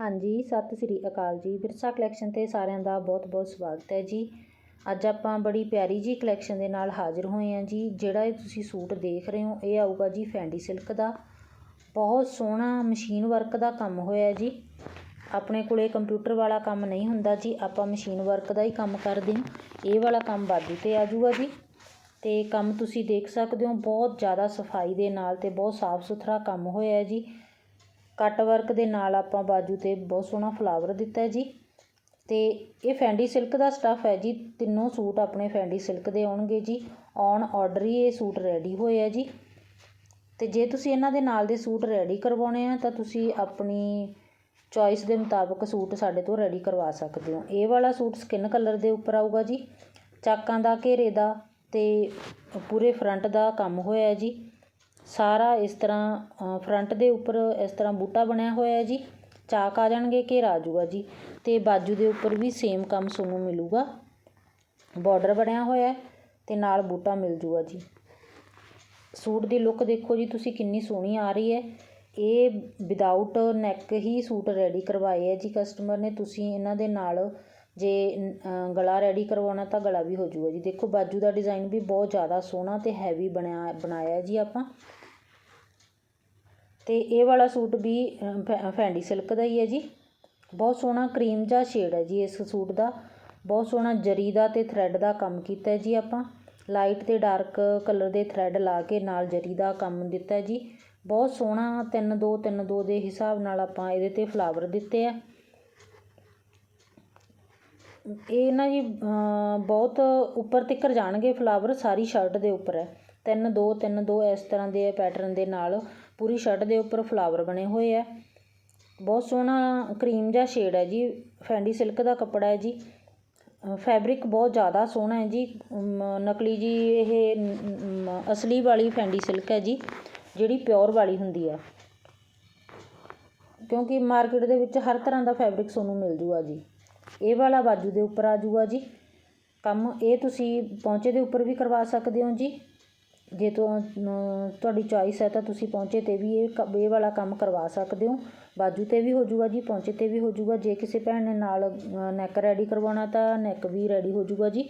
ਹਾਂਜੀ, ਸਤਿ ਸ੍ਰੀ ਅਕਾਲ ਜੀ। ਵਿਰਸਾ ਕਲੈਕਸ਼ਨ 'ਤੇ ਸਾਰਿਆਂ ਦਾ ਬਹੁਤ-ਬਹੁਤ ਸਵਾਗਤ ਹੈ ਜੀ। ਅੱਜ ਆਪਾਂ ਬੜੀ ਪਿਆਰੀ ਜੀ ਕਲੈਕਸ਼ਨ ਦੇ ਨਾਲ ਹਾਜ਼ਰ ਹੋਏ ਹਾਂ ਜੀ। ਜਿਹੜਾ ਇਹ ਤੁਸੀਂ ਸੂਟ ਦੇਖ ਰਹੇ ਹੋ, ਇਹ ਆਊਗਾ ਜੀ ਫੈਂਡੀ ਸਿਲਕ ਦਾ। ਬਹੁਤ ਸੋਹਣਾ ਮਸ਼ੀਨ ਵਰਕ ਦਾ ਕੰਮ ਹੋਇਆ ਜੀ। ਆਪਣੇ ਕੋਲੇ ਕੰਪਿਊਟਰ ਵਾਲਾ ਕੰਮ ਨਹੀਂ ਹੁੰਦਾ ਜੀ। ਆਪਾਂ ਮਸ਼ੀਨ ਵਰਕ ਦਾ ਹੀ ਕੰਮ ਕਰਦੇ ਹਾਂ। ਇਹ ਵਾਲਾ ਕੰਮ ਬਾਜੂ 'ਤੇ ਆ ਜਾਊਗਾ ਜੀ। ਤੇ ਕੰਮ ਤੁਸੀਂ ਦੇਖ ਸਕਦੇ ਹੋ, ਬਹੁਤ ਜ਼ਿਆਦਾ ਸਫ਼ਾਈ ਦੇ ਨਾਲ ਤੇ ਬਹੁਤ ਸਾਫ਼ ਸੁਥਰਾ ਕੰਮ ਹੋਇਆ ਜੀ। ਕੱਟ ਵਰਕ ਦੇ ਨਾਲ ਆਪਾਂ ਬਾਜੂ 'ਤੇ ਬਹੁਤ ਸੋਹਣਾ ਫਲਾਵਰ ਦਿੱਤਾ ਜੀ। ਤੇ ਇਹ ਫੈਂਡੀ ਸਿਲਕ ਦਾ ਸਟੱਫ ਹੈ ਜੀ। ਤਿੰਨੋਂ ਸੂਟ ਆਪਣੇ ਫੈਂਡੀ ਸਿਲਕ ਦੇ ਆਉਣਗੇ ਜੀ। ਔਨ ਆਰਡਰ ਹੀ ਇਹ ਸੂਟ ਰੈਡੀ ਹੋਏ ਆ ਜੀ। ਤੇ ਜੇ ਤੁਸੀਂ ਇਹਨਾਂ ਦੇ ਨਾਲ ਦੇ ਸੂਟ ਰੈਡੀ ਕਰਵਾਉਣੇ ਆ, ਤਾਂ ਤੁਸੀਂ ਆਪਣੀ ਚੋਇਸ ਦੇ ਮੁਤਾਬਕ ਸੂਟ ਸਾਡੇ ਤੋਂ ਰੈਡੀ ਕਰਵਾ ਸਕਦੇ ਹੋ। ਇਹ ਵਾਲਾ ਸੂਟ ਸਕਿਨ ਕਲਰ ਦੇ ਉੱਪਰ ਆਊਗਾ ਜੀ। ਚਾਕਾਂ ਦਾ ਘੇਰੇ ਦਾ ਤੇ ਪੂਰੇ ਫਰੰਟ ਦਾ ਕੰਮ ਹੋਇਆ ਜੀ। ਸਾਰਾ ਇਸ ਤਰ੍ਹਾਂ ਫਰੰਟ ਦੇ ਉੱਪਰ ਇਸ ਤਰ੍ਹਾਂ ਬੂਟਾ ਬਣਿਆ ਹੋਇਆ ਜੀ। ਚਾਕ ਆ ਜਾਣਗੇ ਘੇਰਾ ਆ ਜਾਊਗਾ ਜੀ। ਅਤੇ ਬਾਜੂ ਦੇ ਉੱਪਰ ਵੀ ਸੇਮ ਕੰਮ ਤੁਹਾਨੂੰ ਮਿਲੂਗਾ। ਬਾਰਡਰ ਬਣਿਆ ਹੋਇਆ ਅਤੇ ਨਾਲ ਬੂਟਾ ਮਿਲ ਜੂਗਾ ਜੀ। ਸੂਟ ਦੀ ਲੁੱਕ ਦੇਖੋ ਜੀ, ਤੁਸੀਂ ਕਿੰਨੀ ਸੋਹਣੀ ਆ ਰਹੀ ਹੈ। ਇਹ ਵਿਦਆਊਟ ਨੈਕ ਹੀ ਸੂਟ ਰੈਡੀ ਕਰਵਾਏ ਹੈ ਜੀ ਕਸਟਮਰ ਨੇ। ਤੁਸੀਂ ਇਹਨਾਂ ਦੇ ਨਾਲ ਜੇ ਗਲਾ ਰੈਡੀ ਕਰਵਾਉਣਾ ਤਾਂ ਗਲਾ ਵੀ ਹੋ ਜੂਗਾ ਜੀ। ਦੇਖੋ ਬਾਜੂ ਦਾ ਡਿਜ਼ਾਈਨ ਵੀ ਬਹੁਤ ਜ਼ਿਆਦਾ ਸੋਹਣਾ ਤੇ ਹੈਵੀ ਬਣਿਆ, ਬਣਾਇਆ ਜੀ ਆਪਾਂ। ਅਤੇ ਇਹ ਵਾਲਾ ਸੂਟ ਵੀ ਫੈ, ਫੈਂਡੀ ਸਿਲਕ ਦਾ ਹੀ ਹੈ ਜੀ। ਬਹੁਤ ਸੋਹਣਾ ਕਰੀਮ ਜਿਹਾ ਸ਼ੇਡ ਹੈ ਜੀ ਇਸ ਸੂਟ ਦਾ। ਬਹੁਤ ਸੋਹਣਾ ਜਰੀ ਦਾ ਅਤੇ ਥਰੈਡ ਦਾ ਕੰਮ ਕੀਤਾ ਜੀ ਆਪਾਂ। ਲਾਈਟ ਤੇ ਡਾਰਕ ਕਲਰ ਦੇ ਥਰੈਡ ਲਾ ਕੇ ਨਾਲ ਜਰੀ ਦਾ ਕੰਮ ਦਿੱਤਾ ਜੀ। ਬਹੁਤ ਸੋਹਣਾ 3 2 3 2 ਦੇ ਹਿਸਾਬ ਨਾਲ ਆਪਾਂ ਇਹਦੇ ਤੇ ਫਲਾਵਰ ਦਿੱਤੇ ਆ। ਇਹ ਨਾ ਜੀ ਬਹੁਤ ਉੱਪਰ ਤੱਕਰ ਜਾਣਗੇ ਫਲਾਵਰ ਸਾਰੀ ਸ਼ਰਟ ਦੇ ਉੱਪਰ ਹੈ। ਤਿੰਨ ਦੋ ਤਿੰਨ ਦੋ ਇਸ ਤਰ੍ਹਾਂ ਦੇ ਪੈਟਰਨ ਦੇ ਨਾਲ। ਪੂਰੀ ਸ਼ਰਟ ਦੇ ਉੱਪਰ ਫਲਾਵਰ ਬਣੇ ਹੋਏ ਆ। ਬਹੁਤ ਸੋਹਣਾ ਕਰੀਮ ਜਿਹਾ ਸ਼ੇਡ ਹੈ ਜੀ। ਫੈਂਡੀ ਸਿਲਕ ਦਾ ਕੱਪੜਾ ਹੈ ਜੀ। ਫੈਬਰਿਕ ਬਹੁਤ ਜ਼ਿਆਦਾ ਸੋਹਣਾ ਹੈ ਜੀ। ਨਕਲੀ ਜੀ ਇਹ ਅਸਲੀ ਵਾਲੀ ਫੈਂਡੀ ਸਿਲਕ ਹੈ ਜੀ, ਜਿਹੜੀ ਪਿਓਰ ਵਾਲੀ ਹੁੰਦੀ ਆ। ਕਿਉਂਕਿ ਮਾਰਕੀਟ ਦੇ ਵਿੱਚ ਹਰ ਤਰ੍ਹਾਂ ਦਾ ਫੈਬਰਿਕ ਤੁਹਾਨੂੰ ਮਿਲ ਜੂਗਾ ਜੀ। ਇਹ ਵਾਲਾ ਬਾਜੂ ਦੇ ਉੱਪਰ ਆ ਜੂਗਾ ਜੀ। ਕੰਮ ਇਹ ਤੁਸੀਂ ਪੌਂਚੇ ਦੇ ਉੱਪਰ ਵੀ ਕਰਵਾ ਸਕਦੇ ਹੋ ਜੀ। ਜੇ ਤੁਹਾਡੀ ਚੋਇਸ ਹੈ ਤਾਂ ਤੁਸੀਂ ਪੌਂਚੇ 'ਤੇ ਵੀ ਇਹ ਕ, ਇਹ ਵਾਲਾ ਕੰਮ ਕਰਵਾ ਸਕਦੇ ਹੋ। ਬਾਜੂ 'ਤੇ ਵੀ ਹੋ ਜੂਗਾ ਜੀ ਪੌਂਚੇ 'ਤੇ ਵੀ ਹੋ ਜੂਗਾ ਜੇ ਕਿਸੇ ਭੈਣ ਨੇ ਨਾਲ ਨੈਕ ਰੈਡੀ ਕਰਵਾਉਣਾ ਤਾਂ ਨੈਕ ਵੀ ਰੈਡੀ ਹੋ ਜੂਗਾ ਜੀ।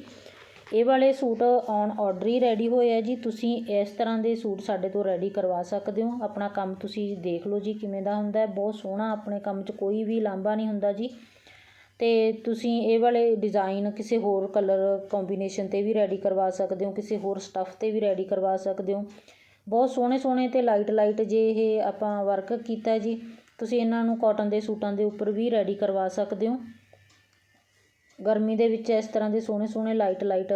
ਇਹ ਵਾਲੇ ਸੂਟ ਔਨ ਆਰਡਰ ਹੀ ਰੈਡੀ ਹੋਏ ਆ ਜੀ। ਤੁਸੀਂ ਇਸ ਤਰ੍ਹਾਂ ਦੇ ਸੂਟ ਸਾਡੇ ਤੋਂ ਰੈਡੀ ਕਰਵਾ ਸਕਦੇ ਹੋ। ਆਪਣਾ ਕੰਮ ਤੁਸੀਂ ਦੇਖ ਲਓ ਜੀ ਕਿਵੇਂ ਦਾ ਹੁੰਦਾ ਬਹੁਤ ਸੋਹਣਾ ਆਪਣੇ ਕੰਮ 'ਚ ਕੋਈ ਵੀ ਲਾਂਭਾ ਨਹੀਂ ਹੁੰਦਾ ਜੀ। ਅਤੇ ਤੁਸੀਂ ਇਹ ਵਾਲੇ ਡਿਜ਼ਾਇਨ ਕਿਸੇ ਹੋਰ ਕਲਰ ਕੋਂਬੀਨੇਸ਼ਨ 'ਤੇ ਵੀ ਰੈਡੀ ਕਰਵਾ ਸਕਦੇ ਹੋ, ਕਿਸੇ ਹੋਰ ਸਟੱਫ 'ਤੇ ਵੀ ਰੈਡੀ ਕਰਵਾ ਸਕਦੇ ਹੋ। ਬਹੁਤ ਸੋਹਣੇ ਸੋਹਣੇ ਅਤੇ ਲਾਈਟ ਲਾਈਟ ਜੇ ਇਹ ਆਪਾਂ ਵਰਕ ਕੀਤਾ ਜੀ, ਤੁਸੀਂ ਇਹਨਾਂ ਨੂੰ ਕਾਟਨ ਦੇ ਸੂਟਾਂ ਦੇ ਉੱਪਰ ਵੀ ਰੈਡੀ ਕਰਵਾ ਸਕਦੇ ਹੋ। ਗਰਮੀ ਦੇ ਵਿੱਚ ਇਸ ਤਰ੍ਹਾਂ ਦੇ ਸੋਹਣੇ ਸੋਹਣੇ ਲਾਈਟ ਲਾਈਟ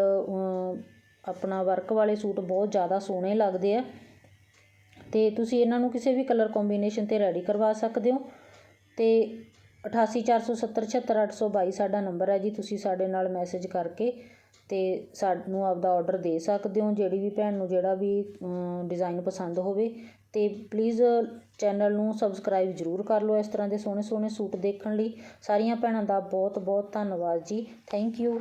ਆਪਣਾ ਵਰਕ ਵਾਲੇ ਸੂਟ ਬਹੁਤ ਜ਼ਿਆਦਾ ਸੋਹਣੇ ਲੱਗਦੇ ਆ। ਅਤੇ ਤੁਸੀਂ ਇਹਨਾਂ ਨੂੰ ਕਿਸੇ ਵੀ ਕਲਰ ਕੋਂਬੀਨੇਸ਼ਨ 'ਤੇ ਰੈਡੀ ਕਰਵਾ ਸਕਦੇ ਹੋ। ਅਤੇ 8847076822 ਸਾਡਾ ਨੰਬਰ ਹੈ ਜੀ, ਤੁਸੀਂ ਸਾਡੇ ਨਾਲ ਮੈਸੇਜ ਕਰਕੇ ਤੇ ਸਾਨੂੰ ਆਪਦਾ ਆਰਡਰ ਦੇ ਸਕਦੇ ਹੋ, ਜਿਹੜੀ ਵੀ ਭੈਣ ਨੂੰ ਜਿਹੜਾ ਵੀ ਡਿਜ਼ਾਈਨ ਪਸੰਦ ਹੋਵੇ ਤੇ ਪਲੀਜ਼ ਚੈਨਲ ਨੂੰ ਸਬਸਕ੍ਰਾਈਬ ਜਰੂਰ ਕਰ ਲਓ ਇਸ ਤਰ੍ਹਾਂ ਦੇ ਸੋਹਣੇ ਸੋਹਣੇ ਸੂਟ ਦੇਖਣ ਲਈ। ਸਾਰੀਆਂ ਭੈਣਾਂ ਦਾ ਬਹੁਤ ਬਹੁਤ ਧੰਨਵਾਦ ਜੀ। Thank you